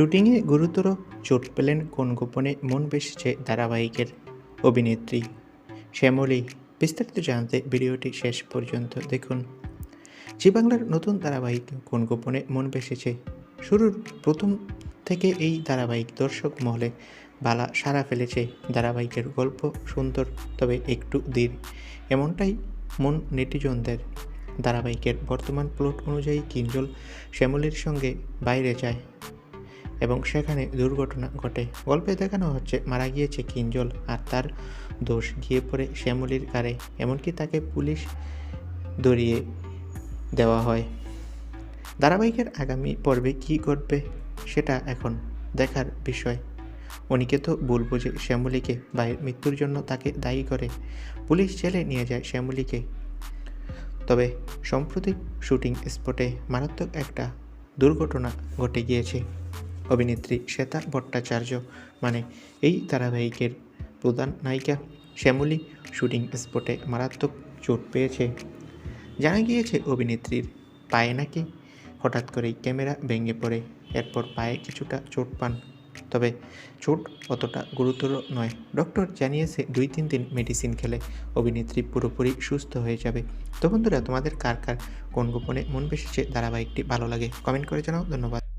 শুটিংয়ে গুরুতর চোট পেলেন কোন গোপনে মন বেসেছে ধারাবাহিকের অভিনেত্রী। শ্যামলী, বিস্তারিত জানতে ভিডিওটি শেষ পর্যন্ত দেখুন। জি বাংলার নতুন ধারাবাহিক কোন গোপনে মন বেসেছে? শুরুর প্রথম থেকে এই ধারাবাহিক দর্শক মহলে বালা সারা ফেলেছে। ধারাবাহিকের গল্প সুন্দর, তবে একটু দীর এমনটাই মন নেটিজনদের। ধারাবাহিকের বর্তমান প্লট অনুযায়ী কিঞ্জল শ্যামলির সঙ্গে বাইরে যায়। এবং সেখানে দুর্ঘটনা ঘটে। গল্পে দেখানো হচ্ছে, মারা গিয়েছে কিঞ্জল আর তার দোষ গিয়ে পড়ে শ্যামলীর কারে এমনকি তাকে পুলিশ ধরিয়ে দেওয়া হয়। ধারাবাহিকের আগামী পর্বে কী ঘটবে সেটা এখন দেখার বিষয়। অনেকে তো ভুল বুঝে শ্যামলীকে ভাইয়ের মৃত্যুর জন্য তাকে দায়ী করে। পুলিশ জেলে নিয়ে যায় শ্যামলীকে। তবে সাম্প্রতিক শুটিং স্পটে মারাত্মক একটা দুর্ঘটনা ঘটে গিয়েছে। অভিনেত্রী শ্বেতা ভট্টাচার্য মানে এই ধারাবাহিকের প্রধান নায়িকা শ্যামলী শুটিং স্পটে মারাত্মক চোট পেয়েছে। জানা গিয়েছে, অভিনেত্রীর পায়ে নাকি হঠাৎ করেই ক্যামেরা ভেঙে পড়ে, এরপর পায়ে কিছুটা চোট পান। তবে চোট অতটা গুরুতর নয়। ডক্টর জানিয়েছে, দুই তিন দিন মেডিসিন খেলে অভিনেত্রী পুরোপুরি সুস্থ হয়ে যাবে। তো বন্ধুরা, তোমাদের কার কার কোন গোপনে মন বেসেছে, ধারাবাহিকটি ভালো লাগে কমেন্ট করে জানাও। ধন্যবাদ।